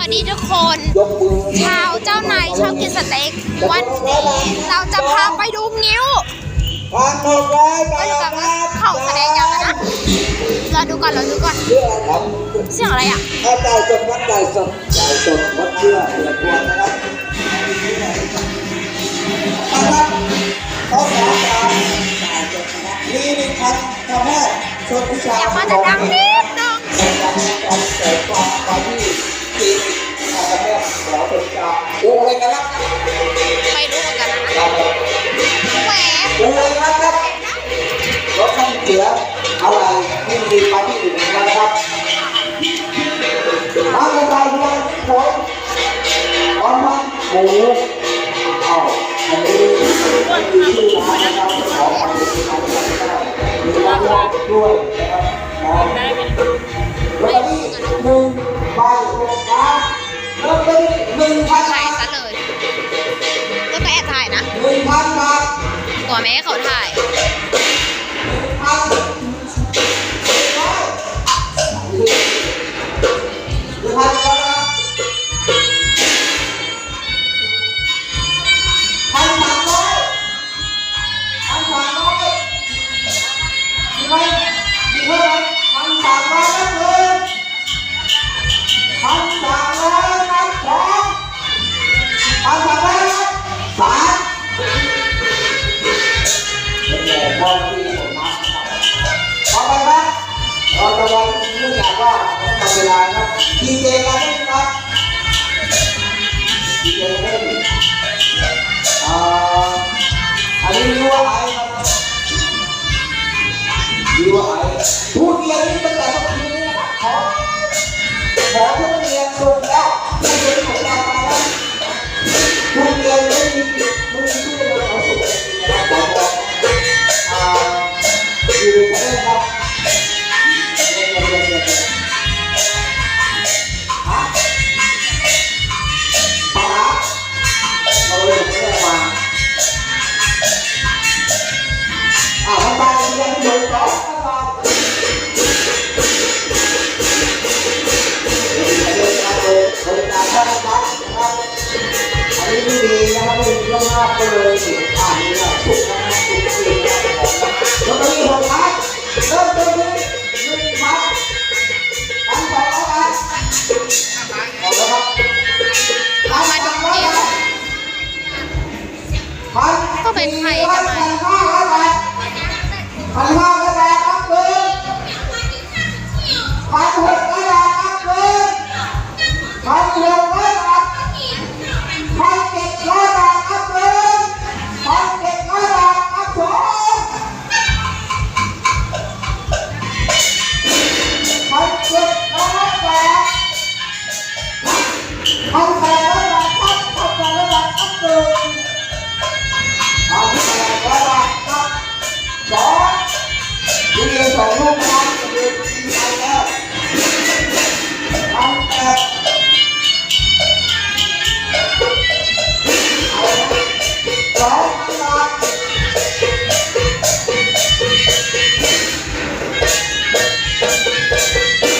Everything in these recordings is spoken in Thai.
วัสดีทุกคน ชาวเจ้านายชอบกินสเต็ก วันนี้เราจะพาไปดูงิ้วกร้อยบาก็ทจะคว่ารับเขาแสดงยังนะเราดูก่อนเราดูก่อนเชื่อครับเสียงอะไรอะถ้าจ่ายสดวัดจ่ายสดจ่ายสดวัดเชื่อเปลี่ยนตัวนะครับนะครับเขาสามบาทจ่ายสดนะครับมีหนึ่งพันทำให้ชนวิชาอยากมาจะดังนิดนึง หมูเอาอันนี้มีชื่อร้านนะครับขอขอบคุณนะครับมีร้านแรกด้วยนะครับแล้วนี่หนึ่งใบนะแล้วนี่หนึ่งพันถ่าบายซะเลยแล้วก็แอบถ่ายนะหนึ่งพันบาทกลัวแม่ให้เขาถ่าย นตานะครับอันนี้ไม่ดีนะครับไม่ดีมากๆก็เลยถึงอ่านนี่แหละถูกนะครับถูกจริงนะครับแล้วก็มีหกพันเริ่มต้นที่หนึ่งพันพันสองร้อยบาทเอาละครับพันสองร้อยบาทพันต้องเป็นใครพัจะนมาห้าร้อยบาทพันห้า องลูกนะครับเรียนกินไปแล้วพันแปดสองพันบาท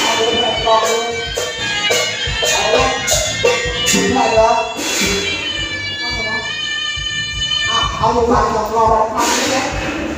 เอาลยแบบกองเลยเอาลยถึงไหนแล้วอะเอาลงมาสองรอพันนี่แหละเอาร้อยได้ป่ะเฮ้ยร้อยร้อยให้เลย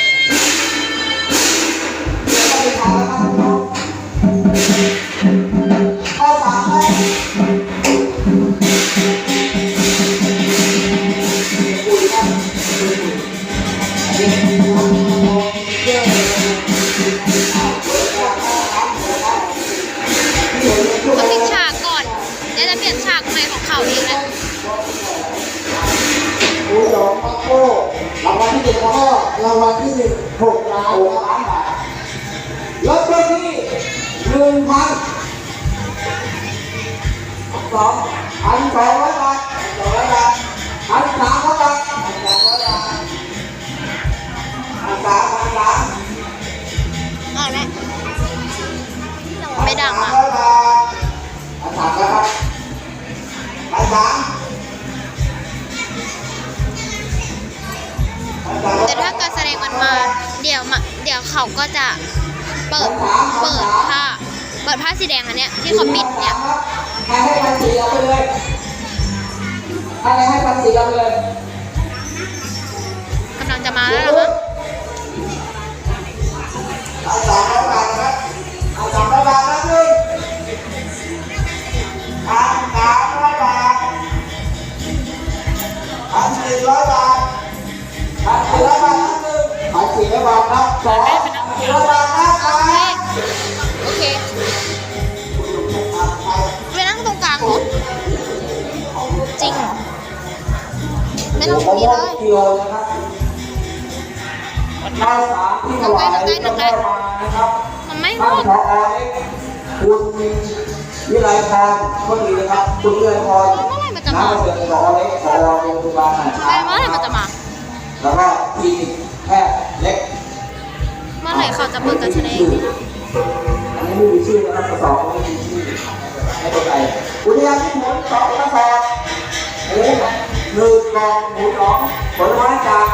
รางวัลที่หนึ่งแล้วก็รางวัลที่หนึ่งหกล้านหกล้านบาทแล้วก็ที่หนึ่งพันสองพันสองร้อยบาทสองร้อยบาทพันส เขาก็จะเปิดเปิดผ้าเปิดผ้าสีแดงอันเนี้ยที่เขาปิดเนี่ยใครให้พันสี่เอาไปเลยใครให้พันสี่เอาไปเลยกำลังจะมาแล้วเหรอมั้งเอาสองร้อยบาทนะครับเอาสองร้อยบาทนะหนึ่งพันสามร้อยบาทพันสี่ร้อยบาทพันสี่ร้อยบาทนะหนึ่งพันสี่ร้อยบาทนะสอง พันสี่ร้อยบาทนะสามโอเคไปนั่งตรงกลางรถจริงเหรอไม่ต้องตรงนี้เลยนะครับข้าวสารที่ถวายก็ได้มานะครับมันไม่หมท่านดคุณวิไลพรคนดีนะครับคุณวิไลพรเมื่อไหร่มันจะมาน้ำเดือดผอเล็กผอโรงพยาบาลอาไปเมื่อไหร่มันจะมาแล้วก็คลินิกแพ จะเปิดการแสดงนี่นะอันนี้ไม่มีชื่อนะครับสอบไม่มีชื่อไม่เป็นไรอุทยานที่ผลสองกระสอบเอ๊ะหนึ่งกล่องหมูสองผลไม้จาก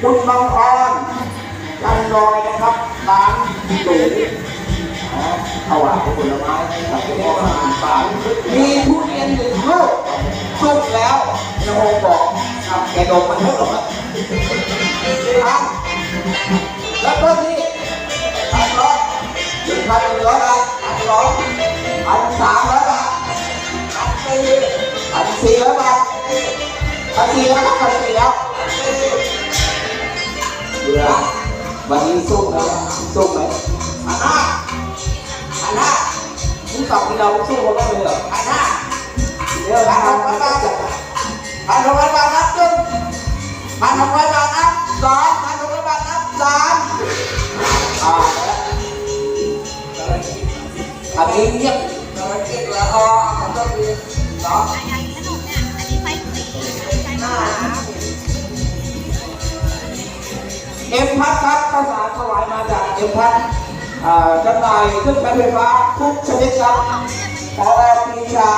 คุณบางออนจันลอยนะครับร้านหลูถวายผลไม้ให้กับพ่อแม่ป่ามีทุเรียนหนึ่งลูกสุกแล้วโยมบอกทำแกดมมันเถอะ สี่ร้อยบาทพันสี่แล้วครับพันสี่แล้วเหลือวันนี้สู้ไหมสู้ไหมพันห้าพันห้าคุณสองที่เราสู้กันได้เลยเหรอพันห้าเดี๋ยวพันหกร้อยบาทพันหกร้อยบาทนับหนึ่งพันหกร้อยบาทนับสองพันหกร้อยบาทนับสามอ่าอันนี้เงียบเราเงียบแล้วอ๋อผมต้องเรียนเนาะ อ็มพัทครับข้าวสารถวายมาจากเอ็มพัทจำหน่ายเครื่องใช้ไฟฟ้าทุกชนิดครับพอปรีชา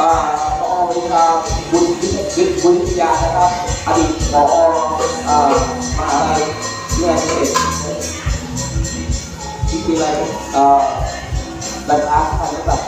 อ่าพอปรีชาบุญวิทย์บุญวิทยานะครับ อดีตพออ่ามหาลัยเนี่ยเอกที่คืออะไรเอ่อบัตรอาร์ตอะไรแบบ